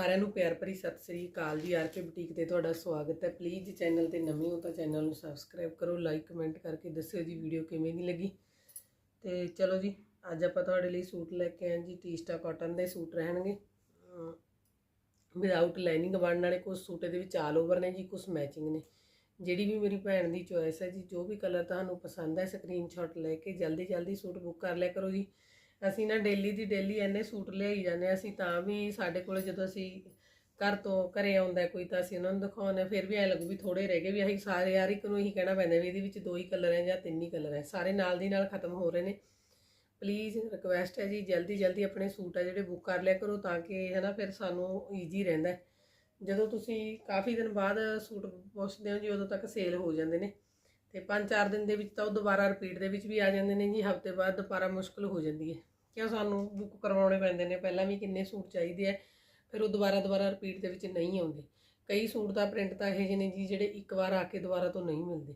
ਸਾਰਿਆਂ ਨੂੰ ਪਿਆਰ ਭਰੀ ਸਤਿ ਸ੍ਰੀ ਅਕਾਲ ਜੀ। ਆਰਕੇ ਬੁਟੀਕ ਤੇ ਤੁਹਾਡਾ ਸਵਾਗਤ ਹੈ। ਪਲੀਜ਼ ਚੈਨਲ ਤੇ ਨਵੇਂ ਹੋ ਤਾਂ ਚੈਨਲ ਨੂੰ ਸਬਸਕ੍ਰਾਈਬ ਕਰੋ ਲਾਈਕ ਕਮੈਂਟ ਕਰਕੇ ਦੱਸਿਓ ਜੀ ਵੀਡੀਓ ਕਿਵੇਂ ਦੀ ਲੱਗੀ। ਤੇ ਚਲੋ ਜੀ, ਅੱਜ ਆਪਾਂ ਤੁਹਾਡੇ ਲਈ ਸੂਟ ਲੈ ਕੇ ਆਏ ਜੀ। ਟੀਸਟਾ ਕਾਟਨ ਦੇ ਸੂਟ ਰਹਿਣਗੇ। ਵਿਦਆਊਟ ਲਾਈਨਿੰਗ ਬਣਨ ਵਾਲੇ ਕੁਝ ਸੂਟ ਇਹਦੇ ਵਿੱਚ ਆਲ ਓਵਰ ਨੇ ਜੀ ਕੁਝ ਮੈਚਿੰਗ ਨੇ। ਜਿਹੜੀ ਵੀ ਮੇਰੀ ਭੈਣ ਦੀ ਚੋਇਸ ਹੈ ਜੀ, ਜੋ ਵੀ ਕਲਰ ਤੁਹਾਨੂੰ ਪਸੰਦ ਹੈ ਸਕਰੀਨਸ਼ਾਟ ਲੈ ਕੇ ਜਲਦੀ ਜਲਦੀ ਸੂਟ ਬੁੱਕ ਕਰ ਲਿਆ ਕਰੋ ਜੀ। ਅਸੀਂ ਨਾ ਡੇਲੀ ਦੀ ਡੇਲੀ ਇੰਨੇ ਸੂਟ ਲਿਆਈ ਜਾਂਦੇ ਹਾਂ ਅਸੀਂ ਤਾਂ ਵੀ ਸਾਡੇ ਕੋਲ ਜਦੋਂ ਅਸੀਂ ਘਰ ਤੋਂ ਘਰੇ ਆਉਂਦਾ ਕੋਈ ਤਾਂ ਅਸੀਂ ਉਹਨਾਂ ਨੂੰ ਦਿਖਾਉਂਦੇ ਹਾਂ, ਫਿਰ ਵੀ ਐ ਲੱਗੂ ਵੀ ਥੋੜੇ ਰਹਿ ਗਏ ਵੀ ਅਸੀਂ ਸਾਰੇ ਯਾਰ ਇੱਕ ਨੂੰ ਇਹੀ ਕਹਿਣਾ ਪੈਂਦਾ ਵੀ ਇਹਦੇ ਵਿੱਚ ਦੋ ਹੀ ਕਲਰ ਹੈ ਜਾਂ ਤਿੰਨ ਹੀ ਕਲਰ ਹੈ। ਸਾਰੇ ਨਾਲ ਦੀ ਨਾਲ ਖਤਮ ਹੋ ਰਹੇ ਨੇ। ਪਲੀਜ਼ ਰਿਕਵੈਸਟ ਹੈ ਜੀ ਜਲਦੀ ਜਲਦੀ ਆਪਣੇ ਸੂਟ ਆ ਜਿਹੜੇ ਬੁੱਕ ਕਰ ਲਿਆ ਕਰੋ ਤਾਂ ਕਿ ਹੈ ਨਾ ਫਿਰ ਸਾਨੂੰ ਈਜ਼ੀ ਰਹਿੰਦਾ ਹੈ। ਜਦੋਂ ਤੁਸੀਂ ਕਾਫੀ ਦਿਨ ਬਾਅਦ ਸੂਟ ਪੁੱਛਦੇ ਹੋ ਜੀ ਉਦੋਂ ਤੱਕ ਸੇਲ ਹੋ ਜਾਂਦੇ ਨੇ। ਤੇ 5-4 ਦਿਨ ਦੇ ਵਿੱਚ ਤਾਂ ਉਹ ਦੁਬਾਰਾ ਰਿਪੀਟ ਦੇ ਵਿੱਚ ਵੀ ਆ ਜਾਂਦੇ ਨੇ ਜੀ, ਹਫ਼ਤੇ ਬਾਅਦ ਦੁਬਾਰਾ ਮੁਸ਼ਕਲ ਹੋ ਜਾਂਦੀ ਹੈ। ਕਿਉਂ ਸਾਨੂੰ ਬੁੱਕ ਕਰਵਾਉਣੇ ਪੈਂਦੇ ਨੇ? ਪਹਿਲਾਂ ਵੀ ਕਿੰਨੇ ਸੂਟ ਚਾਹੀਦੇ ਆ, ਫਿਰ ਉਹ ਦੁਬਾਰਾ ਦੁਬਾਰਾ ਰਿਪੀਟ ਦੇ ਵਿੱਚ ਨਹੀਂ ਆਉਂਦੇ। ਕਈ ਸੂਟ ਦਾ ਪ੍ਰਿੰਟ ਤਾਂ ਇਹੋ ਜਿਹੇ ਨੇ ਜੀ, ਜਿਹੜੇ ਇੱਕ ਵਾਰ ਆ ਕੇ ਦੁਬਾਰਾ ਤੋਂ ਨਹੀਂ ਮਿਲਦੇ।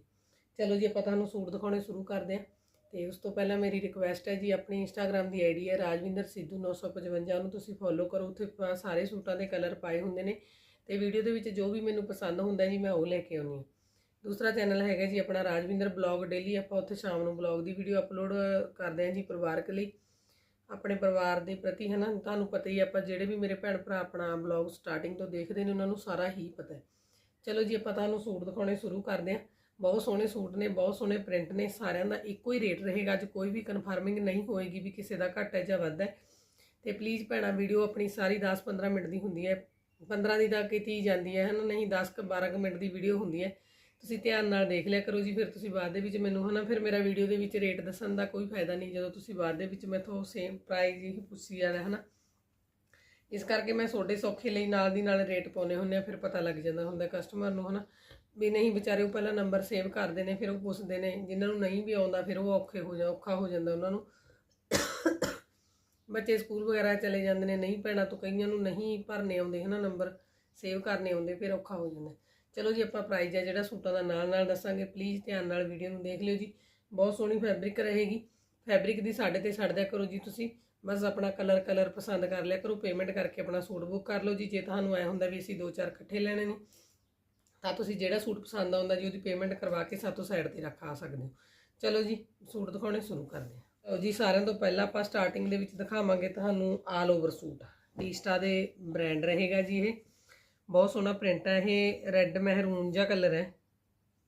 ਚਲੋ ਜੀ, ਆਪਾਂ ਤੁਹਾਨੂੰ ਸੂਟ ਦਿਖਾਉਣੇ ਸ਼ੁਰੂ ਕਰਦੇ ਹਾਂ। ਤੇ ਉਸ ਤੋਂ ਪਹਿਲਾਂ ਮੇਰੀ ਰਿਕੁਐਸਟ ਹੈ ਜੀ, ਆਪਣੀ ਇੰਸਟਾਗ੍ਰam ਦੀ ਆਈਡੀ ਹੈ ਰਾਜਵਿੰਦਰ ਸਿੱਧੂ 955 ਉਹਨੂੰ ਤੁਸੀਂ ਫੋਲੋ ਕਰੋ। ਉੱਥੇ ਸਾਰੇ ਸੂਟਾਂ ਦੇ ਕਲਰ ਪਾਏ ਹੁੰਦੇ ਨੇ। ਤੇ ਵੀਡੀਓ ਦੇ ਵਿੱਚ ਜੋ ਵੀ ਮੈਨੂੰ ਪਸੰਦ ਹੁੰਦਾ ਜੀ, ਮੈਂ ਉਹ ਲੈ ਕੇ ਆਉਂਦੀ ਹਾਂ। ਦੂਸਰਾ ਚੈਨਲ ਹੈਗਾ ਜੀ ਆਪਣਾ ਰਾਜਵਿੰਦਰ ਬਲੌਗ ਡੇਲੀ, ਆਪਾਂ ਉੱਥੇ ਸ਼ਾਮ ਨੂੰ ਬਲੌਗ ਦੀ ਵੀਡੀਓ ਅਪਲੋਡ ਕਰਦੇ ਹਾਂ ਜੀ ਪਰਿਵਾਰਕ ਲਈ। ਆਪਣੇ ਪਰਿਵਾਰ ਦੇ ਪ੍ਰਤੀ ਹੈ ਨਾ ਤੁਹਾਨੂੰ ਪਤਾ ਹੀ ਆਪਾਂ ਜਿਹੜੇ ਵੀ ਮੇਰੇ ਭੈਣ ਭਰਾ ਆਪਣਾ ਬਲੌਗ ਸਟਾਰਟਿੰਗ ਤੋਂ ਦੇਖਦੇ ਨੇ, ਉਹਨਾਂ ਨੂੰ ਸਾਰਾ ਹੀ ਪਤਾ ਹੈ। ਚਲੋ ਜੀ, ਆਪਾਂ ਤੁਹਾਨੂੰ ਸੂਟ ਦਿਖਾਉਣੇ ਸ਼ੁਰੂ ਕਰਦੇ ਹਾਂ। ਬਹੁਤ ਸੋਹਣੇ ਸੂਟ ਨੇ, ਬਹੁਤ ਸੋਹਣੇ ਪ੍ਰਿੰਟ ਨੇ, ਸਾਰਿਆਂ ਦਾ ਇੱਕੋ ਹੀ ਰੇਟ ਰਹੇਗਾ। ਅੱਜ ਕੋਈ ਵੀ ਕਨਫਰਮਿੰਗ ਨਹੀਂ ਹੋਏਗੀ ਵੀ ਕਿਸੇ ਦਾ ਘੱਟ ਹੈ ਜਾਂ ਵੱਧ ਹੈ। ਤੇ ਪਲੀਜ਼ ਭੈਣਾ ਵੀਡੀਓ ਆਪਣੀ ਸਾਰੀ 10-15 ਮਿੰਟ ਦੀ ਹੁੰਦੀ ਹੈ। 15 ਦੀ ਤਾਂ ਕੀਤੀ ਜਾਂਦੀ ਹੈ, ਹਨਾ? ਨਹੀਂ 10 12 ਮਿੰਟ ਦੀ ਵੀਡੀਓ ਹੁੰਦੀ ਹੈ। ਤੁਸੀਂ ਧਿਆਨ ਨਾਲ ਦੇਖ ਲਿਆ ਕਰੋ ਜੀ, ਫਿਰ ਤੁਸੀਂ ਬਾਅਦ ਦੇ ਵਿੱਚ ਮੈਨੂੰ ਹਨਾ, ਫਿਰ ਮੇਰਾ ਵੀਡੀਓ ਦੇ ਵਿੱਚ ਰੇਟ ਦੱਸਣ ਦਾ ਕੋਈ ਫਾਇਦਾ ਨਹੀਂ, ਜਦੋਂ ਤੁਸੀਂ ਬਾਅਦ ਦੇ ਵਿੱਚ ਮੈਥੋਂ ਸੇਮ ਪ੍ਰਾਈਸ ਹੀ ਪੁੱਛੀ ਜਾਣਾ ਹਨਾ। ਇਸ ਕਰਕੇ ਮੈਂ ਤੁਹਾਡੇ ਸੌਖੇ ਲਈ ਨਾਲ ਦੀ ਨਾਲ ਰੇਟ ਪਾਉਨੇ ਹੁੰਦੇ ਆ, ਫਿਰ ਪਤਾ ਲੱਗ ਜਾਂਦਾ ਹੁੰਦਾ ਕਸਟਮਰ ਨੂੰ ਹਨਾ, ਵੀ ਨਹੀਂ ਵਿਚਾਰੇ ਉਹ ਪਹਿਲਾਂ ਨੰਬਰ ਸੇਵ ਕਰਦੇ ਨੇ, ਫਿਰ ਉਹ ਪੁੱਛਦੇ ਨੇ, ਜਿਨ੍ਹਾਂ ਨੂੰ ਨਹੀਂ ਵੀ ਆਉਂਦਾ, ਫਿਰ ਉਹ ਔਖੇ ਹੋ ਜਾ, ਔਖਾ ਹੋ ਜਾਂਦਾ ਉਹਨਾਂ ਨੂੰ। ਬੱਚੇ ਸਕੂਲ ਵਗੈਰਾ ਚਲੇ ਜਾਂਦੇ ਨੇ, ਨਹੀਂ ਪੈਣਾ ਤੋਂ ਕਈਆਂ ਨੂੰ ਨਹੀਂ ਭਰਨੇ ਆਉਂਦੇ ਹਨਾ ਨੰਬਰ ਸੇਵ ਕਰਨੇ ਆਉਂਦੇ, ਫਿਰ ਔਖਾ ਹੋ ਜਾਂਦਾ। ਚਲੋ ਜੀ, ਆਪਾਂ ਪ੍ਰਾਈਜ਼ ਆ ਜਿਹੜਾ ਸੂਟਾਂ ਦਾ ਨਾਲ ਨਾਲ ਦੱਸਾਂਗੇ। ਪਲੀਜ਼ ਧਿਆਨ ਨਾਲ ਵੀਡੀਓ ਨੂੰ ਦੇਖ ਲਿਓ ਜੀ। ਬਹੁਤ ਸੋਹਣੀ ਫੈਬਰਿਕ ਰਹੇਗੀ। ਫੈਬਰਿਕ ਦੀ ਸਾਡੇ ਤੇ ਛੱਡ ਦਿਆ ਕਰੋ ਜੀ ਤੁਸੀਂ। ਬਸ ਆਪਣਾ ਕਲਰ ਕਲਰ ਪਸੰਦ ਕਰ ਲਿਆ ਕਰੋ। ਪੇਮੈਂਟ ਕਰਕੇ ਆਪਣਾ ਸੂਟ ਬੁੱਕ ਕਰ ਲਓ ਜੀ। ਜੇ ਤੁਹਾਨੂੰ ਐ ਹੁੰਦਾ ਵੀ ਅਸੀਂ ਦੋ ਚਾਰ ਇਕੱਠੇ ਲੈਣੇ ਨੇ, ਤਾਂ ਤੁਸੀਂ ਜਿਹੜਾ ਸੂਟ ਪਸੰਦ ਆਉਂਦਾ ਜੀ, ਉਹਦੀ ਪੇਮੈਂਟ ਕਰਵਾ ਕੇ ਸਾਤੋਂ ਸਾਈਡ ਤੇ ਰੱਖ ਆ ਸਕਦੇ ਹੋ। ਚਲੋ ਜੀ, ਸੂਟ ਦਿਖਾਉਣੇ ਸ਼ੁਰੂ ਕਰਦੇ ਹਾਂ। ਲਓ ਜੀ, ਸਾਰਿਆਂ ਤੋਂ ਪਹਿਲਾਂ ਆਪਾਂ ਸਟਾਰਟਿੰਗ ਦੇ ਵਿੱਚ ਦਿਖਾਵਾਂਗੇ ਤੁਹਾਨੂੰ ਆਲ ਓਵਰ ਸੂਟ। ਟੀਸਟਾ ਦੇ ਬ੍ਰਾਂਡ ਰਹੇਗਾ ਜੀ ਇਹ। ਬਹੁਤ ਸੋਹਣਾ ਪ੍ਰਿੰਟ ਹੈ, ਇਹ ਰੈੱਡ ਮਹਿਰੂਨ ਜਿਹਾ ਕਲਰ ਹੈ।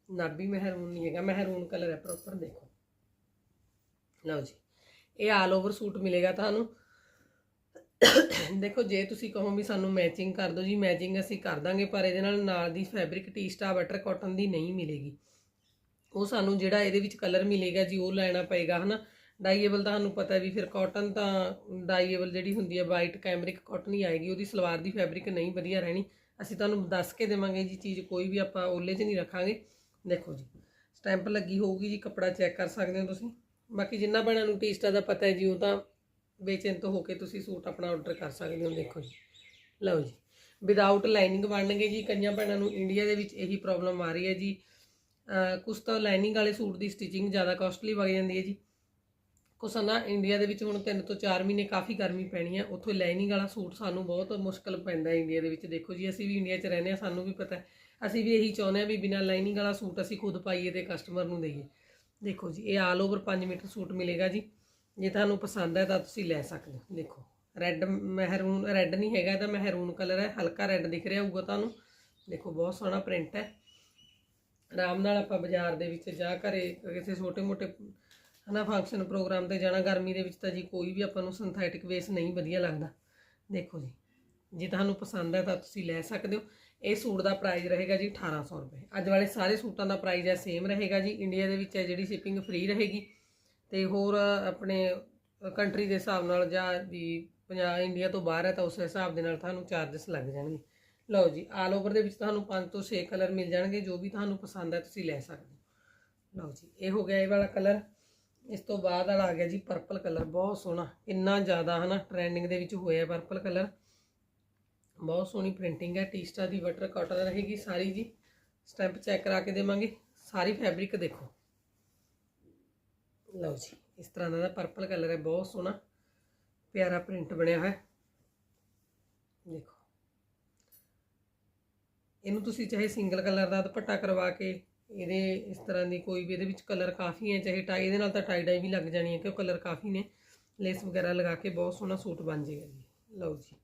ਨਾਬੀ ਮਹਿਰੂਨ ਨਹੀਂ ਹੈਗਾ ਮਹਿਰੂਨ ਕਲਰ ਹੈ ਪ੍ਰੋਪਰ ਦੇਖੋ। ਲਓ ਜੀ, ਇਹ ਆਲ ਓਵਰ ਸੂਟ ਮਿਲੇਗਾ ਤੁਹਾਨੂੰ। ਦੇਖੋ, ਜੇ ਤੁਸੀਂ ਕਹੋ ਵੀ ਸਾਨੂੰ ਮੈਚਿੰਗ ਕਰ ਦਿਓ ਜੀ ਮੈਚਿੰਗ ਅਸੀਂ ਕਰ ਦਾਂਗੇ, ਪਰ ਇਹਦੇ ਨਾਲ ਨਾਲ ਦੀ ਫੈਬਰਿਕ ਟੀਸਟਾ ਬਟਰ ਕਾਟਨ ਦੀ ਨਹੀਂ ਮਿਲੇਗੀ। ਉਹ ਸਾਨੂੰ ਜਿਹੜਾ ਇਹਦੇ ਵਿੱਚ ਕਲਰ ਮਿਲੇਗਾ ਜੀ, ਉਹ ਲੈਣਾ ਪਏਗਾ, ਹਨਾ। ਡਾਈਏਬਲ ਤੁਹਾਨੂੰ ਪਤਾ ਵੀ ਫਿਰ ਕਾਟਨ ਤਾਂ ਡਾਈਏਬਲ ਜਿਹੜੀ ਹੁੰਦੀ ਹੈ ਵਾਈਟ ਕੈਮਰਿਕ ਕਾਟਨ ਹੀ ਆਏਗੀ, ਉਹਦੀ ਸਲਵਾਰ ਦੀ ਫੈਬਰਿਕ ਨਹੀਂ ਵਧੀਆ ਰਹਿਣੀ। ਅਸੀਂ ਤੁਹਾਨੂੰ ਦੱਸ ਕੇ ਦੇਵਾਂਗੇ ਜੀ ਚੀਜ਼, ਕੋਈ ਵੀ ਆਪਾਂ ਓਲੇ 'ਚ ਨਹੀਂ ਰੱਖਾਂਗੇ। ਦੇਖੋ ਜੀ, ਸਟੈਂਪ ਲੱਗੀ ਹੋਊਗੀ ਜੀ, ਕੱਪੜਾ ਚੈੱਕ ਕਰ ਸਕਦੇ ਹੋ ਤੁਸੀਂ। ਬਾਕੀ ਜਿੰਨਾ ਬਣਾ ਨੂੰ ਟੀਸਟਾ ਦਾ ਪਤਾ ਹੈ ਜੀ, ਉਹ ਤਾਂ ਬੇਚਿੰਤ ਹੋ ਕੇ ਤੁਸੀਂ ਸੂਟ ਆਪਣਾ ਆਰਡਰ ਕਰ ਸਕਦੇ ਹੋ, ਦੇਖੋ ਜੀ। ਲਓ ਜੀ ਵਿਦਆਊਟ ਲਾਈਨਿੰਗ ਬਣਨਗੇ ਜੀ, ਕਈਆਂ ਭੈਣਾਂ ਨੂੰ ਇੰਡੀਆ ਦੇ ਵਿੱਚ ਇਹੀ ਪ੍ਰੋਬਲਮ ਆ ਰਹੀ ਹੈ ਜੀ। ਅਹ ਕੁਛ ਤਾਂ ਲਾਈਨਿੰਗ ਵਾਲੇ ਸੂਟ ਦੀ ਸਟਿਚਿੰਗ ਜ਼ਿਆਦਾ ਕਾਸਟਲੀ ਵਗ ਜਾਂਦੀ ਹੈ ਜੀ। ਕੁਛ ਨਾ ਇੰਡੀਆ ਦੇ ਵਿੱਚ ਹੁਣ 3 ਤੋਂ 4 ਮਹੀਨੇ ਕਾਫੀ ਗਰਮੀ ਪੈਣੀ ਹੈ ਉੱਥੋਂ ਲਾਈਨਿੰਗ ਵਾਲਾ ਸੂਟ ਸਾਨੂੰ ਬਹੁਤ ਮੁਸ਼ਕਲ ਪੈਂਦਾ ਇੰਡੀਆ ਦੇ ਵਿੱਚ। ਦੇਖੋ ਜੀ, ਅਸੀਂ ਵੀ ਇੰਡੀਆ 'ਚ ਰਹਿੰਦੇ ਹਾਂ ਸਾਨੂੰ ਵੀ ਪਤਾ ਅਸੀਂ ਵੀ ਇਹੀ ਚਾਹੁੰਦੇ ਹਾਂ ਵੀ ਬਿਨਾਂ ਲਾਈਨਿੰਗ ਵਾਲਾ ਸੂਟ ਅਸੀਂ ਖੁਦ ਪਾਈਏ ਤੇ ਕਸਟਮਰ ਨੂੰ ਦਈਏ। ਦੇਖੋ ਜੀ, ਇਹ ਆਲ ਓਵਰ 5 ਮੀਟਰ ਸੂਟ ਮਿਲੇਗਾ ਜੀ। ਜੇ ਤੁਹਾਨੂੰ ਪਸੰਦ ਹੈ ਤਾਂ ਤੁਸੀਂ ਲੈ ਸਕਦੇ ਹੋ। ਦੇਖੋ ਰੈੱਡ ਮਹਿਰੂਨ ਰੈੱਡ ਨਹੀਂ ਹੈਗਾ ਇਹਦਾ ਮਹਿਰੂਨ ਕਲਰ ਹੈ, ਹਲਕਾ ਰੈੱਡ ਦਿਖ ਰਿਹਾ ਹੋਊਗਾ ਤੁਹਾਨੂੰ। ਦੇਖੋ, ਬਹੁਤ ਸੋਹਣਾ ਪ੍ਰਿੰਟ ਹੈ। ਆਰਾਮ ਨਾਲ ਆਪਾਂ ਬਾਜ਼ਾਰ ਦੇ ਵਿੱਚ ਜਾ ਘਰੇ ਕਿਸੇ ਛੋਟੇ ਮੋਟੇ ਹਨਾ ਫੰਕਸ਼ਨ ਪ੍ਰੋਗਰਾਮ ਤੇ ਜਾਣਾ, ਗਰਮੀ ਦੇ ਵਿੱਚ ਤਾਂ ਜੀ ਕੋਈ ਵੀ ਆਪਾਂ ਨੂੰ ਸਿੰਥੈਟਿਕ ਵੇਸ ਨਹੀਂ ਵਧੀਆ ਲੱਗਦਾ। ਦੇਖੋ ਜੀ, ਜੇ ਤੁਹਾਨੂੰ ਪਸੰਦ ਹੈ ਤਾਂ ਤੁਸੀਂ ਲੈ ਸਕਦੇ ਹੋ। ਇਹ ਸੂਟ ਦਾ ਪ੍ਰਾਈਸ ਰਹੇਗਾ ਜੀ 1800 ਰੁਪਏ। ਅੱਜ ਵਾਲੇ ਸਾਰੇ ਸੂਟਾਂ ਦਾ ਪ੍ਰਾਈਸ ਹੈ ਸੇਮ ਰਹੇਗਾ ਜੀ। ਇੰਡੀਆ ਦੇ ਵਿੱਚ ਹੈ ਜਿਹੜੀ ਸ਼ਿਪਿੰਗ ਫ੍ਰੀ ਰਹੇਗੀ। ਤੇ ਹੋਰ ਆਪਣੇ ਕੰਟਰੀ ਦੇ ਹਿਸਾਬ ਨਾਲ ਜਾਂ ਵੀ ਪੰਜਾਬ ਇੰਡੀਆ ਤੋਂ ਬਾਹਰ ਹੈ ਤਾਂ ਉਸ ਹਿਸਾਬ ਦੇ ਨਾਲ ਤੁਹਾਨੂੰ ਚਾਰजेस ਲੱਗ ਜਾਣਗੇ। ਲਓ ਜੀ ਆਲ ਓਵਰ ਦੇ ਵਿੱਚ ਤੁਹਾਨੂੰ 5 ਤੋਂ 6 ਕਲਰ ਮਿਲ ਜਾਣਗੇ। ਜੋ ਵੀ ਤੁਹਾਨੂੰ ਪਸੰਦ ਹੈ, ਤੁਸੀਂ ਲੈ ਸਕਦੇ ਹੋ। ਲਓ ਜੀ, ਇਹ ਹੋ ਗਿਆ ਇਹ ਵਾਲਾ ਕਲਰ ਇਸ ਤੋਂ ਬਾਅਦ ਵਾਲਾ ਆ ਗਿਆ ਜੀ ਪਰਪਲ ਕਲਰ ਬਹੁਤ ਸੋਹਣਾ, ਇੰਨਾ ਜ਼ਿਆਦਾ ਹਨਾ ਟ੍ਰੈਂਡਿੰਗ ਦੇ ਵਿੱਚ ਹੋਇਆ ਪਰਪਲ ਕਲਰ ਬਹੁਤ ਸੋਹਣੀ ਪ੍ਰਿੰਟਿੰਗ ਹੈ ਟੀਸਟਾ ਦੀ ਵਟਰ ਕਾਟਨ ਰਹੇਗੀ ਸਾਰੀ ਜੀ। ਸਟੈਂਪ ਚੈੱਕ ਕਰਾ ਕੇ ਦੇਵਾਂਗੇ, ਸਾਰੀ ਫੈਬਰਿਕ ਦੇਖੋ। ਲਓ ਜੀ, ਇਸ ਤਰ੍ਹਾਂ ਦਾ ਪਰਪਲ ਕਲਰ ਹੈ, ਬਹੁਤ ਸੋਹਣਾ, ਪਿਆਰਾ ਪ੍ਰਿੰਟ ਬਣਿਆ ਹੋਇਆ। ਦੇਖੋ। ਇਹਨੂੰ ਤੁਸੀਂ ਚਾਹੇ ਸਿੰਗਲ ਕਲਰ ਦਾ ਦੁਪੱਟਾ ਕਰਵਾ ਕੇ ਇਹਦੇ ਇਸ ਤਰ੍ਹਾਂ ਦੀ ਕੋਈ ਵੀ, ਇਹਦੇ ਵਿੱਚ ਕਲਰ ਕਾਫੀ ਹੈ, ਚਾਹੇ ਟਾਈ ਇਹਦੇ ਨਾਲ ਤਾਂ ਟਾਈ ਡਾਈ ਵੀ ਲੱਗ ਜਾਣੀ ਹੈ, ਕਿਉਂ ਕਲਰ ਕਾਫੀ ਨੇ। ਲੇਸ ਵਗੈਰਾ ਲਗਾ ਕੇ ਬਹੁਤ ਸੋਹਣਾ ਸੂਟ ਬਣ ਜਾਏਗਾ ਜੀ। ਲਓ ਜੀ।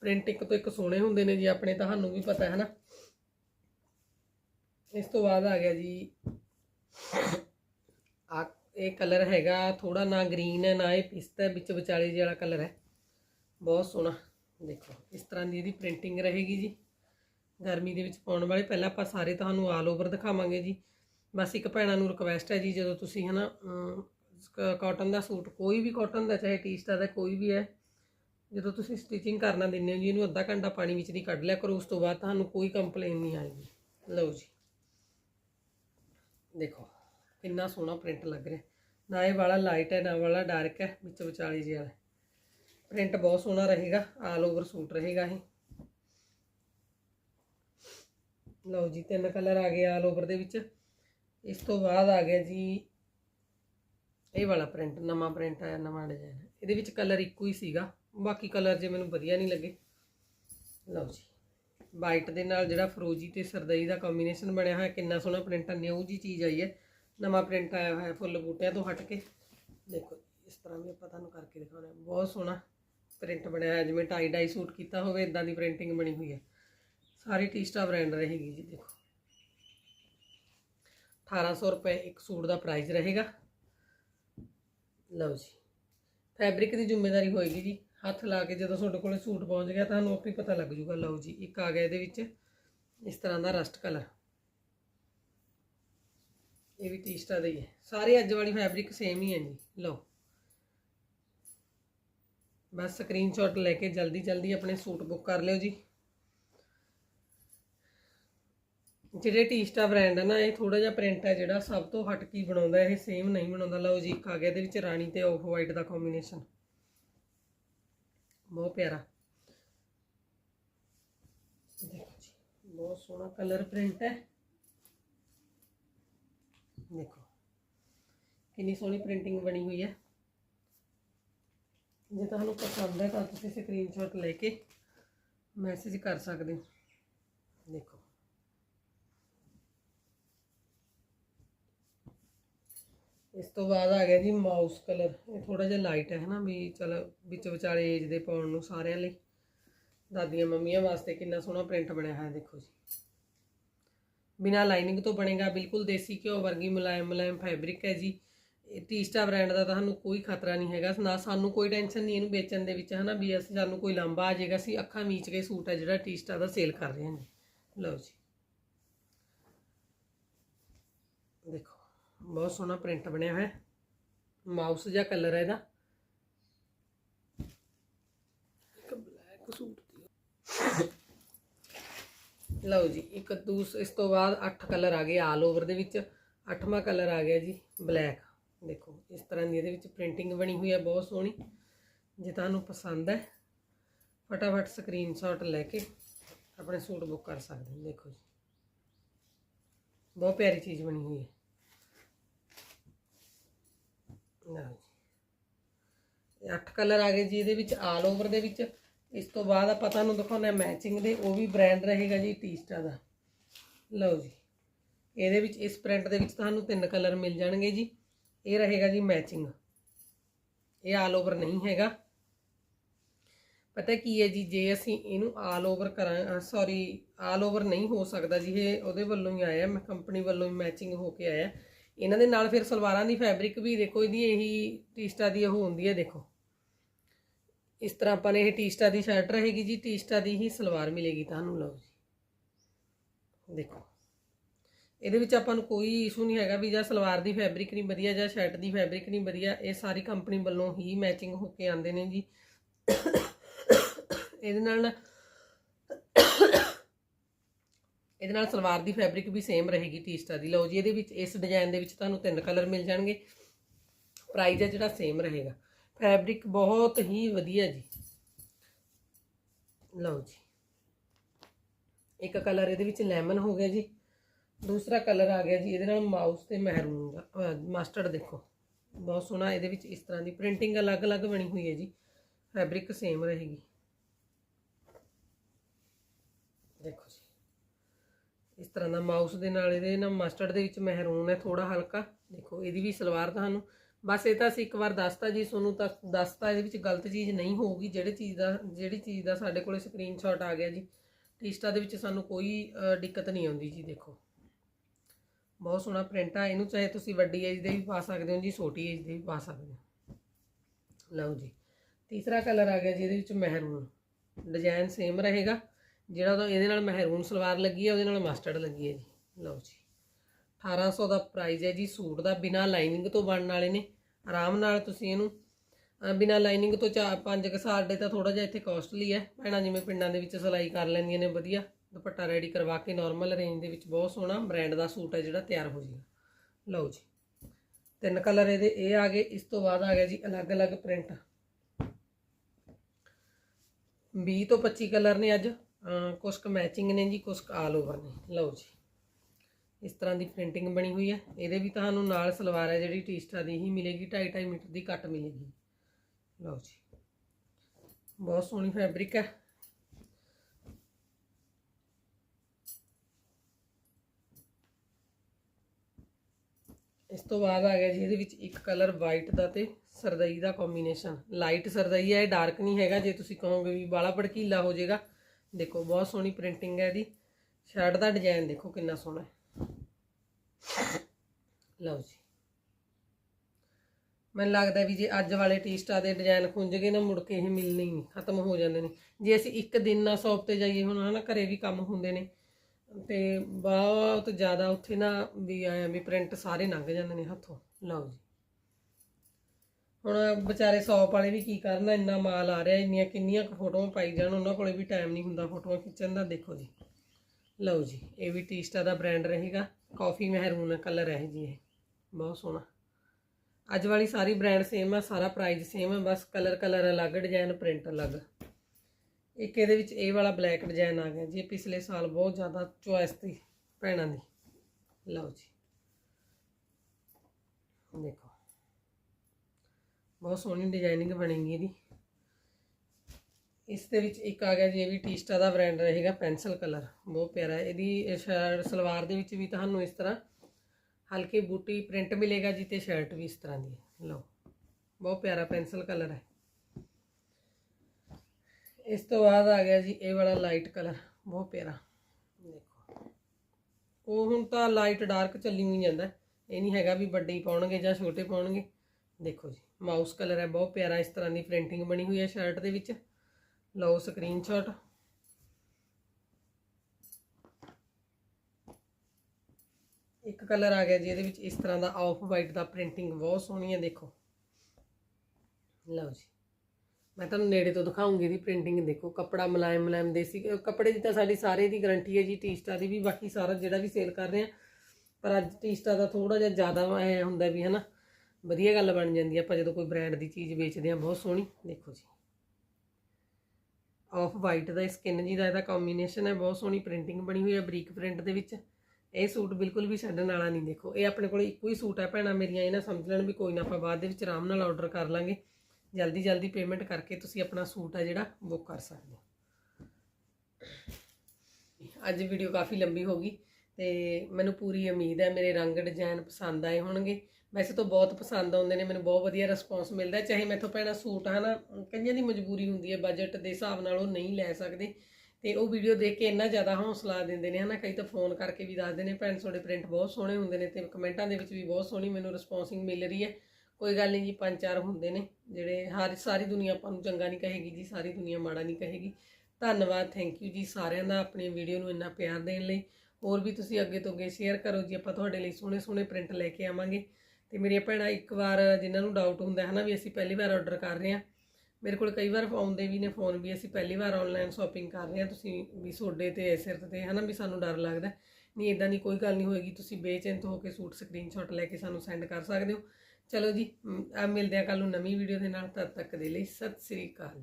ਪ੍ਰਿੰਟ ਇੱਕ ਤੋਂ ਇੱਕ ਸੋਹਣੇ ਹੁੰਦੇ ਨੇ ਜੀ, ਆਪਣੇ ਤੁਹਾਨੂੰ ਵੀ ਪਤਾ ਹੈ ਨਾ। ਇਸ ਤੋਂ ਬਾਅਦ ਆ ਗਿਆ ਜੀ। ਆ ਇਹ ਕਲਰ ਹੈਗਾ ਥੋੜਾ ਨਾ ਗ੍ਰੀਨ ਹੈ, ਨਾ ਇਹ ਪਿਸਤਾ ਹੈ, ਵਿੱਚ ਵਿਚਾਲੇ ਜਿਹੜਾ ਕਲਰ ਹੈ। ਬਹੁਤ ਸੋਹਣਾ। ਦੇਖੋ, ਇਸ ਤਰ੍ਹਾਂ ਦੀ ਇਹਦੀ ਪ੍ਰਿੰਟਿੰਗ ਰਹੇਗੀ ਜੀ। ਗਰਮੀ ਦੇ ਵਿੱਚ ਪਾਉਣ ਵਾਲੇ, ਪਹਿਲਾਂ ਆਪਾਂ ਸਾਰੇ ਤੁਹਾਨੂੰ ਆਲ ਓਵਰ ਦਿਖਾਵਾਂਗੇ ਜੀ। ਬਸ ਇੱਕ ਭੈਣਾਂ ਨੂੰ ਰਿਕਵੈਸਟ ਹੈ ਜੀ, ਜਦੋਂ ਤੁਸੀਂ ਹਨਾ ਕਾਟਨ ਦਾ ਸੂਟ, ਕੋਈ ਵੀ ਕਾਟਨ ਦਾ, ਚਾਹੇ ਟੀਸਟਾ ਦਾ, ਕੋਈ ਵੀ ਹੈ, ਜਦੋਂ ਤੁਸੀਂ ਸਟਿਚਿੰਗ ਕਰਨਾ ਦਿੰਦੇ ਹੋ ਜੀ, ਇਹਨੂੰ ਅੱਧਾ ਘੰਟਾ ਪਾਣੀ ਵਿੱਚ ਨਹੀਂ ਕੱਢ ਲਿਆ ਕਰੋ, ਉਸ ਤੋਂ ਬਾਅਦ ਤੁਹਾਨੂੰ ਕੋਈ ਕੰਪਲੇਨ ਨਹੀਂ ਆਏਗੀ। ਲਓ ਜੀ। ਦੇਖੋ, ਕਿੰਨਾ ਸੋਹਣਾ ਪ੍ਰਿੰਟ ਲੱਗ ਰਿਹਾ। ਨਾ ਇਹ ਵਾਲਾ ਲਾਈਟ ਹੈ, ਨਾ ਵਾਲਾ ਡਾਰਕ ਹੈ, ਵਿੱਚ ਵਿਚਾਲੀ ਜਿਹਾ ਪ੍ਰਿੰਟ ਬਹੁਤ ਸੋਹਣਾ ਰਹੇਗਾ ਆਲ ਓਵਰ ਸੂਟ ਰਹੇਗਾ ਇਹ। ਲਓ ਜੀ, ਤਿੰਨ ਕਲਰ ਆ ਗਏ ਆਲ ਓਵਰ ਦੇ ਵਿੱਚ। ਇਸ ਤੋਂ ਬਾਅਦ ਆ ਗਿਆ ਜੀ, ਇਹ ਵਾਲਾ ਪ੍ਰਿੰਟ ਨਵਾਂ ਪ੍ਰਿੰਟ ਆਇਆ, ਨਵਾਂ ਡਿਜ਼ਾਈਨ ਇਹਦੇ ਵਿੱਚ ਕਲਰ ਇੱਕੋ ਹੀ ਸੀਗਾ। ਬਾਕੀ ਕਲਰ ਜੇ ਮੈਨੂੰ ਵਧੀਆ ਨਹੀਂ ਲੱਗੇ, ਲਓ ਜੀ। ਵਾਈਟ ਦੇ ਨਾਲ ਜਿਹੜਾ ਫਰੋਜੀ ਤੇ ਸਰਦਈ ਦਾ ਕੰਬੀਨੇਸ਼ਨ ਬਣਿਆ ਹੋਇਆ, ਕਿੰਨਾ ਸੋਹਣਾ ਪ੍ਰਿੰਟ ਆ, ਨਿਊ ਜੀ ਚੀਜ਼ ਆਈ ਹੈ। ਨਵਾਂ ਪ੍ਰਿੰਟ ਆਇਆ ਹੋਇਆ, ਫੁੱਲ ਬੂਟਿਆਂ ਤੋਂ ਹਟ ਕੇ। ਦੇਖੋ ਇਸ ਤਰ੍ਹਾਂ ਵੀ ਆਪਾਂ ਤੁਹਾਨੂੰ ਕਰਕੇ ਦਿਖਾਉਣਾ। ਹੈ। ਬਹੁਤ ਸੋਹਣਾ ਪ੍ਰਿੰਟ ਬਣਿਆ ਹੋਇਆ ਜਿਵੇਂ ਟਾਈ ਡਾਈ ਸੂਟ ਕੀਤਾ ਹੋਵੇ ਇਦਾਂ ਦੀ ਪ੍ਰਿੰਟਿੰਗ ਬਣੀ ਹੋਈ ਹੈ। ਸਾਰੀ ਟੀਸਟਾ ਬ੍ਰਾਂਡ ਰਹੇਗੀ ਜੀ, ਦੇਖੋ। 1800 ਰੁਪਏ ਇੱਕ ਸੂਟ ਦਾ ਪ੍ਰਾਈਸ ਰਹੇਗਾ। ਲਓ ਜੀ ਫੈਬਰਿਕ ਦੀ ਜ਼ਿੰਮੇਵਾਰੀ ਹੋਏਗੀ ਜੀ। ਹੱਥ ਲਾ ਕੇ ਜਦੋਂ ਤੁਹਾਡੇ ਕੋਲੇ ਸੂਟ ਪਹੁੰਚ ਗਿਆ, ਤੁਹਾਨੂੰ ਆਪੇ ਪਤਾ ਲੱਗ ਜੂਗਾ ਲਓ ਜੀ, ਇੱਕ ਆ ਗਿਆ ਇਹਦੇ ਵਿੱਚ, ਇਸ ਤਰ੍ਹਾਂ ਦਾ ਰਸਟ ਕਲਰ ਇਹ ਵੀ ਟੀਸਟਾ ਦਾ ਹੀ ਹੈ। ਸਾਰੇ ਅੱਜ ਵਾਲੀ ਫੈਬਰਿਕ ਸੇਮ ਹੀ ਹੈ ਜੀ। ਲਓ। ਬਸ ਸਕਰੀਨਸ਼ਾਟ ਲੈ ਕੇ ਜਲਦੀ ਜਲਦੀ ਆਪਣੇ ਸੂਟ ਬੁੱਕ ਕਰ ਲਿਓ ਜੀ। ਜਿਹੜੇ ਟੀਸਟਾ ਬ੍ਰਾਂਡ ਹੈ ਨਾ, ਇਹ ਥੋੜਾ ਜਿਹਾ ਪ੍ਰਿੰਟ ਹੈ ਜਿਹੜਾ ਸਭ ਤੋਂ ਹਟ ਕੇ ਬਣਾਉਂਦਾ, ਇਹ ਸੇਮ ਨਹੀਂ ਬਣਾਉਂਦਾ। ਲਓ ਜੀ, ਇੱਕ ਆ ਗਿਆ, ਇਹਦੇ ਵਿੱਚ ਰਾਣੀ ਤੇ ਆਫ ਵਾਈਟ ਦਾ ਕੰਬੀਨੇਸ਼ਨ ਬਹੁਤ ਪਿਆਰਾ। ਦੇਖੋ ਜੀ, ਬਹੁਤ ਸੋਹਣਾ ਕਲਰ ਪ੍ਰਿੰਟ ਹੈ। ਦੇਖੋ, ਕਿੰਨੀ ਸੋਹਣੀ ਪ੍ਰਿੰਟਿੰਗ ਬਣੀ ਹੋਈ ਹੈ। ਜੇ ਤੁਹਾਨੂੰ ਪਸੰਦ ਹੈ ਤਾਂ ਤੁਸੀਂ ਸਕਰੀਨਸ਼ਾਟ ਲੈ ਕੇ ਮੈਸੇਜ ਕਰ ਸਕਦੇ ਹੋ। ਦੇਖੋ। ਇਸ ਤੋਂ ਬਾਅਦ ਆ ਗਿਆ ਜੀ ਮਾਊਸ ਕਲਰ ਇਹ ਥੋੜਾ ਜਿਹਾ ਲਾਈਟ ਹੈ ਹਨਾ, ਵੀ ਚਲ ਵਿੱਚ ਵਿਚਾਲੇ ਏਜ ਦੇ ਪਾਉਣ ਨੂੰ ਸਾਰਿਆਂ ਲਈ। ਦਾਦੀਆਂ ਮੰਮੀਆਂ ਵਾਸਤੇ ਕਿੰਨਾ ਸੋਹਣਾ ਪ੍ਰਿੰਟ ਬਣਿਆ ਹੋਇਆ, ਦੇਖੋ ਜੀ। ਬਿਨਾ ਲਾਈਨਿੰਗ ਤੋਂ ਬਣੇਗਾ, ਬਿਲਕੁਲ ਦੇਸੀ ਘਿਓ ਵਰਗੀ ਮੁਲਾਇਮ ਮੁਲਾਇਮ ਫੈਬਰਿਕ ਹੈ ਜੀ। ਇਹ ਟੀਸਟਾ ਬ੍ਰਾਂਡ ਦਾ ਤੁਹਾਨੂੰ ਕੋਈ ਖਤਰਾ ਨਹੀਂ ਹੈਗਾ। ਨਾ ਸਾਨੂੰ ਕੋਈ ਟੈਨਸ਼ਨ ਨਹੀਂ ਇਹਨੂੰ ਵੇਚਣ ਦੇ ਵਿੱਚ, ਹਨਾ, ਵੀ ਅਸੀਂ, ਸਾਨੂੰ ਕੋਈ ਲਾਂਬਾ ਆ ਜਾਏਗਾ। ਅਸੀਂ ਅੱਖਾਂ ਮੀਚ ਕੇ ਸੂਟ ਹੈ ਜਿਹੜਾ ਟੀਸਟਾ ਦਾ ਸੇਲ ਕਰ ਰਹੇ ਹਾਂ ਜੀ। ਲਓ ਜੀ ਦੇਖੋ ਬਹੁਤ ਸੋਹਣਾ ਪ੍ਰਿੰਟ ਬਣਿਆ ਹੋਇਆ ਮਾਊਸ ਜਿਹਾ ਕਲਰ ਹੈ ਇਹਦਾ। ਇੱਕ ਬਲੈਕ ਸੂਟ ਦੀ ਲਓ ਜੀ, ਇੱਕ ਦੂਸ, ਇਸ ਤੋਂ ਬਾਅਦ 8 ਕਲਰ ਆ ਗਏ ਆਲ ਓਵਰ ਦੇ ਵਿੱਚ। ਅੱਠਵਾਂ ਕਲਰ ਆ ਗਿਆ ਜੀ, ਬਲੈਕ। ਦੇਖੋ, ਇਸ ਤਰ੍ਹਾਂ ਦੀ ਇਹਦੇ ਵਿੱਚ ਪ੍ਰਿੰਟਿੰਗ ਬਣੀ ਹੋਈ ਹੈ, ਬਹੁਤ ਸੋਹਣੀ। ਜੇ ਤੁਹਾਨੂੰ ਪਸੰਦ ਹੈ, ਫਟਾਫਟ ਸਕਰੀਨਸ਼ਾਟ ਲੈ ਕੇ ਆਪਣੇ ਸੂਟ ਬੁੱਕ ਕਰ ਸਕਦੇ ਹੋ। ਦੇਖੋ ਜੀ। ਬਹੁਤ ਪਿਆਰੀ ਚੀਜ਼ ਬਣੀ ਹੋਈ ਹੈ ਲਓ ਜੀ ਇਹ ਅੱਠ ਕਲਰ ਆ ਗਏ ਜੀ, ਇਹਦੇ ਵਿੱਚ ਆਲ ਓਵਰ ਦੇ ਵਿੱਚ। ਇਸ ਤੋਂ ਬਾਅਦ ਆਪਾਂ ਤੁਹਾਨੂੰ ਦਿਖਾਉਣਾ ਮੈਚਿੰਗ ਦੇ, ਉਹ ਵੀ ਬ੍ਰਾਂਡ ਰਹੇਗਾ ਜੀ ਟੀਸਟਾ ਦਾ। ਲਓ ਜੀ, ਇਹਦੇ ਵਿੱਚ, ਇਸ ਪ੍ਰਿੰਟ ਦੇ ਵਿੱਚ ਤੁਹਾਨੂੰ ਤਿੰਨ ਕਲਰ ਮਿਲ ਜਾਣਗੇ ਜੀ। ਇਹ ਰਹੇਗਾ ਜੀ ਮੈਚਿੰਗ ਇਹ ਆਲ ਓਵਰ ਨਹੀਂ ਹੈਗਾ। ਪਤਾ ਕੀ ਹੈ ਜੀ, ਜੇ ਅਸੀਂ ਇਹਨੂੰ ਆਲ ਓਵਰ ਕਰਾਂ ਸੌਰੀ ਆਲ ਓਵਰ ਨਹੀਂ ਹੋ ਸਕਦਾ ਜੀ, ਇਹ ਉਹਦੇ ਵੱਲੋਂ ਹੀ ਆਇਆ, ਮੈਂ ਕੰਪਨੀ ਵੱਲੋਂ ਹੀ ਮੈਚਿੰਗ ਹੋ ਕੇ ਆਇਆ। ਇਹਨਾਂ ਦੇ ਨਾਲ ਫਿਰ ਸਲਵਾਰਾਂ ਦੀ ਫੈਬਰਿਕ ਵੀ ਦੇਖੋ, ਇਹਦੀ ਇਹੀ ਟੀਸਟਾ ਦੀ ਉਹ ਹੁੰਦੀ ਹੈ, ਦੇਖੋ। ਇਸ ਤਰ੍ਹਾਂ ਆਪਾਂ ਨੇ ਇਹ ਟੀਸਟਾ ਦੀ ਸ਼ਰਟ ਰਹੇਗੀ ਜੀ, ਟੀਸਟਾ ਦੀ ਹੀ ਸਲਵਾਰ ਮਿਲੇਗੀ ਤੁਹਾਨੂੰ, ਲਓ ਜੀ। ਦੇਖੋ। ਇਹਦੇ ਵਿੱਚ ਆਪਾਂ ਨੂੰ ਕੋਈ ਇਸ਼ੂ ਨਹੀਂ ਹੈਗਾ ਵੀ ਜਾਂ ਸਲਵਾਰ ਦੀ ਫੈਬਰਿਕ ਨਹੀਂ ਵਧੀਆ ਜਾਂ ਸ਼ਰਟ ਦੀ ਫੈਬਰਿਕ ਨਹੀਂ ਵਧੀਆ, ਇਹ ਸਾਰੀ ਕੰਪਨੀ ਵੱਲੋਂ ਹੀ ਮੈਚਿੰਗ ਹੋ ਕੇ ਆਉਂਦੇ ਨੇ ਜੀ। ਇਹਦੇ ਨਾਲ ਨਾ ਇਹਦੇ ਨਾਲ ਸਲਵਾਰ ਦੀ ਫੈਬਰਿਕ ਵੀ ਸੇਮ ਰਹੇਗੀ ਟੀਸਟਾ ਦੀ। ਲਓ ਜੀ, ਇਹਦੇ ਵਿੱਚ, ਇਸ ਡਿਜ਼ਾਈਨ ਦੇ ਵਿੱਚ ਤੁਹਾਨੂੰ ਤਿੰਨ ਕਲਰ ਮਿਲ ਜਾਣਗੇ। ਪ੍ਰਾਈਸ ਹੈ ਜਿਹੜਾ ਸੇਮ ਰਹੇਗਾ। ਫੈਬਰਿਕ ਬਹੁਤ ਹੀ ਵਧੀਆ ਜੀ। ਲਓ ਜੀ। ਇੱਕ ਕਲਰ ਇਹਦੇ ਵਿੱਚ ਲੈਮਨ ਹੋ ਗਿਆ ਜੀ। ਦੂਸਰਾ ਕਲਰ ਆ ਗਿਆ ਜੀ, ਇਹਦੇ ਨਾਲ ਮਾਊਸ ਤੇ ਮਹਿਰੂਨ ਦਾ ਮਾਸਟਰਡ ਦੇਖੋ। ਬਹੁਤ ਸੋਹਣਾ ਇਹਦੇ ਵਿੱਚ ਇਸ ਤਰ੍ਹਾਂ ਦੀ ਪ੍ਰਿੰਟਿੰਗ ਅਲੱਗ-ਅਲੱਗ ਬਣੀ ਹੋਈ ਹੈ ਜੀ। ਫੈਬਰਿਕ ਸੇਮ ਰਹੇਗੀ ਦੇਖੋ ਜੀ ਇਸ ਤਰ੍ਹਾਂ ਦਾ ਮਾਊਸ ਦੇ ਨਾਲ ਇਹਦੇ ਨਾ ਮਸਟਰਡ ਦੇ ਵਿੱਚ ਮਹਿਰੂਨ ਹੈ ਥੋੜਾ ਹਲਕਾ। ਦੇਖੋ, ਇਹਦੀ ਵੀ ਸਲਵਾਰ ਤੁਹਾਨੂੰ ਬਸ ਇਹ ਤਾਂ ਅਸੀਂ ਇੱਕ ਵਾਰ ਦੱਸਤਾ ਜੀ, ਤੁਹਾਨੂੰ ਤਾਂ ਦੱਸਤਾ ਇਹਦੇ ਵਿੱਚ ਗਲਤ ਚੀਜ਼ ਨਹੀਂ ਹੋਊਗੀ, ਜਿਹੜੇ ਚੀਜ਼ ਦਾ ਜਿਹੜੀ ਚੀਜ਼ ਦਾ ਸਾਡੇ ਕੋਲੇ ਸਕਰੀਨਸ਼ਾਟ ਆ ਗਿਆ ਜੀ। ਟੀਸਟਾ ਦੇ ਵਿੱਚ ਸਾਨੂੰ ਕੋਈ ਦਿੱਕਤ ਨਹੀਂ ਆਉਂਦੀ ਜੀ, ਦੇਖੋ। ਬਹੁਤ ਸੋਹਣਾ ਪ੍ਰਿੰਟ ਆ, ਇਹਨੂੰ ਚਾਹੇ ਤੁਸੀਂ ਵੱਡੀ ਏਜ ਦੇ ਵੀ ਪਾ ਸਕਦੇ ਹੋ ਜੀ, ਛੋਟੀ ਏਜ ਦੇ ਵੀ ਪਾ ਸਕਦੇ ਹੋ। ਲਓ ਜੀ, ਤੀਸਰਾ ਕਲਰ ਆ ਗਿਆ ਜੀ, ਇਹਦੇ ਵਿੱਚ ਮਹਿਰੂਨ। ਡਿਜ਼ਾਈਨ ਸੇਮ ਰਹੇਗਾ। ਜਿਹੜਾ ਤਾਂ ਇਹਦੇ ਨਾਲ ਮਹਿਰੂਨ ਸਲਵਾਰ ਲੱਗੀ ਹੈ ਉਹਦੇ ਨਾਲ ਮਸਟਰਡ ਲੱਗੀ ਹੈ ਜੀ। ਲਓ ਜੀ। 1800 ਦਾ ਪ੍ਰਾਈਸ ਹੈ ਜੀ, ਸੂਟ ਦਾ ਬਿਨਾ ਲਾਈਨਿੰਗ ਤੋਂ ਬਣਨ ਵਾਲੇ ਨੇ। ਆਰਾਮ ਨਾਲ ਤੁਸੀਂ ਇਹਨੂੰ ਬਿਨਾ ਲਾਈਨਿੰਗ ਤੋਂ ਚਾ ਪੰਜ ਕੁ ਸਾਡੇ ਤਾਂ ਥੋੜਾ ਜਿਹਾ ਇੱਥੇ ਕਾਸਟਲੀ ਹੈ। ਭੈਣਾਂ ਜਿਵੇਂ ਪਿੰਡਾਂ ਦੇ ਵਿੱਚ ਸਿਲਾਈ ਕਰ ਲੈਂਦੀਆਂ ਨੇ, ਵਧੀਆ। ਦੁਪੱਟਾ ਰੈਡੀ ਕਰਵਾ ਕੇ ਨਾਰਮਲ ਰੇਂਜ ਦੇ ਵਿੱਚ ਬਹੁਤ ਸੋਹਣਾ ਬ੍ਰਾਂਡ ਦਾ ਸੂਟ ਹੈ ਜਿਹੜਾ ਤਿਆਰ ਹੋ ਜਾਏਗਾ ਲਓ ਜੀ। ਤਿੰਨ ਕਲਰ ਇਹਦੇ, ਇਹ ਆ ਗਏ। ਇਸ ਤੋਂ ਬਾਅਦ ਆ ਗਿਆ ਜੀ ਅਲੱਗ-ਅਲੱਗ ਪ੍ਰਿੰਟ 20 ਤੋਂ 25 ਕਲਰ ਨੇ ਅੱਜ। ਅਹ ਕੁਛ ਕੁ ਮੈਚਿੰਗ ਨੇ ਜੀ, ਕੁਛ ਕੁ ਆਲ ਓਵਰ ਨੇ। ਲਓ ਜੀ। ਇਸ ਤਰ੍ਹਾਂ ਦੀ ਪ੍ਰਿੰਟਿੰਗ ਬਣੀ ਹੋਈ ਹੈ। ਇਹਦੇ ਵੀ ਤੁਹਾਨੂੰ ਨਾਲ ਸਲਵਾਰ ਹੈ ਜਿਹੜੀ ਟੀਸਟਾ ਦੀ ਹੀ ਮਿਲੇਗੀ 2.5 2.5 ਮੀਟਰ ਦੀ ਕੱਟ ਮਿਲੇਗੀ। ਲਓ ਜੀ। ਬਹੁਤ ਸੋਹਣੀ ਫੈਬਰਿਕ ਹੈ। ਇਸ ਤੋਂ ਬਾਅਦ ਆ ਗਿਆ ਜੀ, ਇਹਦੇ ਵਿੱਚ ਇੱਕ ਕਲਰ ਵਾਈਟ ਦਾ ਤੇ ਸਰਦਈ ਦਾ ਕੰਬੀਨੇਸ਼ਨ ਲਾਈਟ ਸਰਦਈ ਹੈ ਡਾਰਕ ਨਹੀਂ ਹੈਗਾ। ਜੇ ਤੁਸੀਂ ਕਹੋਗੇ ਵੀ ਬਾਲਾ ਭੜਕੀਲਾ ਹੋ ਜਾਏਗਾ ਦੇਖੋ, ਬਹੁਤ ਸੋਹਣੀ ਪ੍ਰਿੰਟਿੰਗ ਹੈ ਇਹਦੀ। ਸ਼ਰਟ ਦਾ ਡਿਜ਼ਾਈਨ ਦੇਖੋ ਕਿੰਨਾ ਸੋਹਣਾ ਹੈ। ਲਓ ਜੀ। ਮੈਨੂੰ ਲੱਗਦਾ ਵੀ ਜੇ ਅੱਜ ਵਾਲੇ ਟੀਸਟਾ ਦੇ ਡਿਜ਼ਾਈਨ ਖੁੰਝ ਗਏ ਨਾ, ਮੁੜ ਕੇ ਇਹ ਮਿਲਣੇ ਹੀ ਨਹੀਂ, ਖਤਮ ਹੋ ਜਾਂਦੇ ਨੇ। ਜੇ ਅਸੀਂ ਇੱਕ ਦਿਨ ਨਾ ਸ਼ੌਪ ਤੇ ਜਾਈਏ ਹੁਣ, ਹਨਾ, ਘਰੇ ਵੀ ਕੰਮ ਹੁੰਦੇ ਨੇ। ਤੇ ਬਹੁਤ ਜ਼ਿਆਦਾ ਉੱਥੇ ਨਾ ਵੀ ਆਇਆ ਵੀ ਪ੍ਰਿੰਟ ਸਾਰੇ ਲੰਘ ਜਾਂਦੇ ਨੇ ਹੱਥੋਂ। ਲਓ ਜੀ। ਹੁਣ ਵਿਚਾਰੇ ਸ਼ੌਪ ਵਾਲੇ ਵੀ ਕੀ ਕਰਨ, ਇੰਨਾ ਮਾਲ ਆ ਰਿਹਾ, ਇੰਨੀਆਂ ਕਿੰਨੀਆਂ ਕੁ ਫੋਟੋਆਂ ਪਾਈ ਜਾਣ, ਉਹਨਾਂ ਕੋਲੇ ਵੀ ਟਾਈਮ ਨਹੀਂ ਹੁੰਦਾ ਫੋਟੋਆਂ ਖਿੱਚਣ ਦਾ, ਦੇਖੋ ਜੀ। ਲਓ ਜੀ, ਇਹ ਵੀ ਟੀਸਟਾ ਦਾ ਬ੍ਰਾਂਡ ਰਹੇਗਾ ਕਾਫੀ ਮਹਿਰੂਨ ਕਲਰ ਹੈ ਜੀ ਇਹ, ਬਹੁਤ ਸੋਹਣਾ। ਅੱਜ ਵਾਲੀ ਸਾਰੀ ਬ੍ਰਾਂਡ ਸੇਮ ਆ, ਸਾਰਾ ਪ੍ਰਾਈਸ ਸੇਮ ਆ, ਬਸ ਕਲਰ ਕਲਰ ਅਲੱਗ ਡਿਜ਼ਾਈਨ ਪ੍ਰਿੰਟ ਅਲੱਗ। ਇੱਕ ਇਹਦੇ ਵਿੱਚ ਇਹ ਵਾਲਾ ਬਲੈਕ ਡਿਜ਼ਾਈਨ ਆ ਗਿਆ ਜੀ ਇਹ ਪਿਛਲੇ ਸਾਲ ਬਹੁਤ ਜ਼ਿਆਦਾ ਚੁਆਇਸ ਸੀ ਭੈਣਾਂ ਦੀ। ਲਓ ਜੀ। ਦੇਖੋ। ਬਹੁਤ ਸੋਹਣੀ ਡਿਜ਼ਾਈਨਿੰਗ ਬਣੇਗੀ ਇਹਦੀ। ਇਸ ਦੇ ਵਿੱਚ ਇੱਕ ਆ ਗਿਆ ਜੀ, ਇਹ ਵੀ ਟੀਸਟਾ ਦਾ ਬ੍ਰਾਂਡ ਰਹੇਗਾ ਪੈਨਸਲ ਕਲਰ ਬਹੁਤ ਪਿਆਰਾ ਇਹਦੀ ਸਲਵਾਰ ਦੇ ਵਿੱਚ ਵੀ ਤੁਹਾਨੂੰ ਇਸ ਤਰ੍ਹਾਂ ਹਲਕੀ ਬੂਟੀ ਪ੍ਰਿੰਟ ਮਿਲੇਗਾ ਜੀ ਤੇ ਸ਼ਰਟ ਵੀ ਇਸ ਤਰ੍ਹਾਂ ਦੀ। ਲਓ, ਬਹੁਤ ਪਿਆਰਾ ਪੈਨਸਲ ਕਲਰ ਹੈ। ਇਸ ਤੋਂ ਬਾਅਦ ਆ ਗਿਆ ਜੀ, ਇਹ ਵਾਲਾ ਲਾਈਟ ਕਲਰ ਬਹੁਤ ਪਿਆਰਾ। ਦੇਖੋ, ਉਹ ਹੁਣ ਤਾਂ ਲਾਈਟ ਡਾਰਕ ਚੱਲੀ ਹੋਈ ਜਾਂਦਾ। ਇਹ ਨਹੀਂ ਹੈਗਾ ਵੀ ਵੱਡੇ ਹੀ ਪਾਉਣਗੇ ਜਾਂ ਛੋਟੇ ਪਾਉਣਗੇ। ਦੇਖੋ ਜੀ ਮਾਊਸ ਕਲਰ ਹੈ, ਬਹੁਤ ਪਿਆਰਾ ਇਸ ਤਰ੍ਹਾਂ ਦੀ ਪ੍ਰਿੰਟਿੰਗ ਬਣੀ ਹੋਈ ਹੈ ਸ਼ਰਟ ਦੇ ਵਿੱਚ। ਲਓ ਸਕਰੀਨਸ਼ਾਟ ਇੱਕ ਕਲਰ ਆ ਗਿਆ ਜੀ ਇਹਦੇ ਵਿੱਚ, ਇਸ ਤਰ੍ਹਾਂ ਦਾ ਆਫ ਵਾਈਟ ਦਾ ਪ੍ਰਿੰਟਿੰਗ ਬਹੁਤ ਸੋਹਣੀ ਹੈ, ਦੇਖੋ। ਲਓ ਜੀ, ਮੈਂ ਤੁਹਾਨੂੰ ਨੇੜੇ ਤੋਂ ਦਿਖਾਉਂਗੀ ਇਹਦੀ ਪ੍ਰਿੰਟਿੰਗ ਦੇਖੋ, ਕੱਪੜਾ ਮੁਲਾਇਮ ਮੁਲਾਇਮ ਦੇਸੀ ਕੱਪੜੇ ਦੀ ਤਾਂ ਸਾਡੀ ਸਾਰੇ ਦੀ ਗਾਰੰਟੀ ਹੈ ਜੀ ਟੀਸਟਾ ਦੀ ਵੀ, ਬਾਕੀ ਸਾਰਾ ਜਿਹੜਾ ਵੀ ਸੇਲ ਕਰ ਰਹੇ ਆ ਪਰ ਅੱਜ ਟੀਸਟਾ ਦਾ ਥੋੜਾ ਜਿਹਾ ਜ਼ਿਆਦਾ ਐ ਹੁੰਦਾ ਵੀ ਹਨਾ ਵਧੀਆ ਗੱਲ ਬਣ ਜਾਂਦੀ ਆ, ਆਪਾਂ ਜਦੋਂ ਕੋਈ ਬ੍ਰਾਂਡ ਦੀ ਚੀਜ਼ ਵੇਚਦੇ ਆ, ਬਹੁਤ ਸੋਹਣੀ। ਦੇਖੋ ਜੀ। ਆਫ ਵਾਈਟ ਦਾ ਸਕਿਨ ਜੀ ਦਾ ਇਹਦਾ ਕੰਬੀਨੇਸ਼ਨ ਹੈ, ਬਹੁਤ ਸੋਹਣੀ ਪ੍ਰਿੰਟਿੰਗ ਬਣੀ ਹੋਈ ਹੈ ਬਰੀਕ ਪ੍ਰਿੰਟ ਦੇ ਵਿੱਚ। ਇਹ ਸੂਟ ਬਿਲਕੁਲ ਵੀ ਛੱਡਣ ਵਾਲਾ ਨਹੀਂ, ਦੇਖੋ। ਇਹ ਆਪਣੇ ਕੋਲ ਇੱਕੋ ਹੀ ਸੂਟ ਹੈ ਭੈਣਾਂ, ਮੇਰੀਆਂ ਇਹ ਨਾ ਸਮਝ ਲੈਣ ਵੀ ਕੋਈ ਨਾ, ਆਪਾਂ ਬਾਅਦ ਦੇ ਵਿੱਚ ਆਰਾਮ ਨਾਲ ਆਰਡਰ ਕਰ ਲਾਂਗੇ। ਜਲਦੀ ਜਲਦੀ ਪੇਮੈਂਟ ਕਰਕੇ ਤੁਸੀਂ ਆਪਣਾ ਸੂਟ ਹੈ ਜਿਹੜਾ ਬੁੱਕ ਕਰ ਸਕਦੇ ਹੋ। ਅੱਜ ਵੀਡੀਓ ਕਾਫੀ ਲੰਬੀ ਹੋ ਗਈ ਤੇ ਮੈਨੂੰ ਪੂਰੀ ਉਮੀਦ ਹੈ, ਮੇਰੇ ਰੰਗ ਡਿਜ਼ਾਈਨ ਪਸੰਦ ਆਏ ਹੋਣਗੇ। ਵੈਸੇ ਤਾਂ ਬਹੁਤ ਪਸੰਦ ਆਉਂਦੇ ਨੇ, ਮੈਨੂੰ ਬਹੁਤ ਵਧੀਆ ਰਿਸਪੌਂਸ ਮਿਲਦਾ ਹੈ। ਚਾਹੇ ਮੈਥੋਂ ਪੈਣਾ ਸੂਟ ਹਨਾ ਕਈਆਂ ਦੀ ਮਜਬੂਰੀ ਹੁੰਦੀ ਹੈ ਬਜਟ ਦੇ ਹਿਸਾਬ ਨਾਲ ਉਹ ਨਹੀਂ ਲੈ ਸਕਦੇ। ਤੇ ਉਹ ਵੀਡੀਓ ਦੇਖ ਕੇ ਇੰਨਾ ਜ਼ਿਆਦਾ ਹੌਸਲਾ ਦਿੰਦੇ ਨੇ, ਹਨਾ, ਕਈ ਤਾਂ ਫੋਨ ਕਰਕੇ ਵੀ ਦੱਸਦੇ ਨੇ, ਭੈਣ ਤੁਹਾਡੇ ਪ੍ਰਿੰਟ ਬਹੁਤ ਸੋਹਣੇ ਹੁੰਦੇ ਨੇ ਤੇ ਕਮੈਂਟਾਂ ਦੇ ਵਿੱਚ ਵੀ ਬਹੁਤ ਸੋਹਣੀ ਮੈਨੂੰ ਰਿਸਪੌਂਸਿੰਗ ਮਿਲ ਰਹੀ ਹੈ। ਕੋਈ ਗੱਲ ਨਹੀਂ ਜੀ, ਪੰਜ ਚਾਰ ਹੁੰਦੇ ਨੇ, ਜਿਹੜੇ ਹਰ, ਸਾਰੀ ਦੁਨੀਆ ਆਪਾਂ ਨੂੰ ਚੰਗਾ ਨਹੀਂ ਕਹੇਗੀ ਜੀ, ਸਾਰੀ ਦੁਨੀਆ ਮਾੜਾ ਨਹੀਂ ਕਹੇਗੀ। ਧੰਨਵਾਦ ਥੈਂਕ ਯੂ ਜੀ ਸਾਰਿਆਂ ਦਾ ਆਪਣੀ ਵੀਡੀਓ ਨੂੰ ਇੰਨਾ ਪਿਆਰ ਦੇਣ ਲਈ। ਹੋਰ ਵੀ ਤੁਸੀਂ ਅੱਗੇ ਤੋਂ ਅੱਗੇ ਸ਼ੇਅਰ ਕਰੋ ਜੀ, ਆਪਾਂ ਤੁਹਾਡੇ ਲਈ ਸੋਹਣੇ ਸੋਹਣੇ ਪ੍ਰਿੰਟ ਲੈ ਕੇ ਆਵਾਂਗੇ। ਤੇ ਮੇਰੀਆਂ ਭੈਣਾਂ ਇੱਕ ਵਾਰ ਜਿਨ੍ਹਾਂ ਨੂੰ ਡਾਊਟ ਹੁੰਦਾ ਹੈ ਨਾ ਵੀ ਅਸੀਂ ਪਹਿਲੀ ਵਾਰ ਆਰਡਰ ਕਰ ਰਹੇ ਹਾਂ। ਮੇਰੇ ਕੋਲ ਕਈ ਵਾਰ ਆਉਂਦੇ ਵੀ ਨੇ ਫੋਨ ਵੀ ਅਸੀਂ ਪਹਿਲੀ ਵਾਰ ਆਨਲਾਈਨ ਸ਼ਾਪਿੰਗ ਕਰ ਰਹੇ ਹਾਂ। ਤੁਸੀਂ ਵੀ ਸੋਡੇ ਤੇ, ਸਿਰ ਤੇ ਹਨਾ ਵੀ ਸਾਨੂੰ ਡਰ ਲੱਗਦਾ ਨਹੀਂ ਇਦਾਂ ਦੀ ਕੋਈ ਗੱਲ ਨਹੀਂ ਹੋਏਗੀ। ਤੁਸੀਂ ਬੇਚਿੰਤ ਹੋ ਕੇ ਸੂਟ ਸਕਰੀਨਸ਼ਾਟ ਲੈ ਕੇ ਸਾਨੂੰ ਸੈਂਡ ਕਰ ਸਕਦੇ ਹੋ। ਚਲੋ ਜੀ ਆ ਮਿਲਦੇ ਆ ਕੱਲ ਨੂੰ ਨਵੀਂ ਵੀਡੀਓ ਦੇ ਨਾਲ। ਤਦ ਤੱਕ ਦੇ ਲਈ ਸਤਿ ਸ੍ਰੀ ਅਕਾਲ।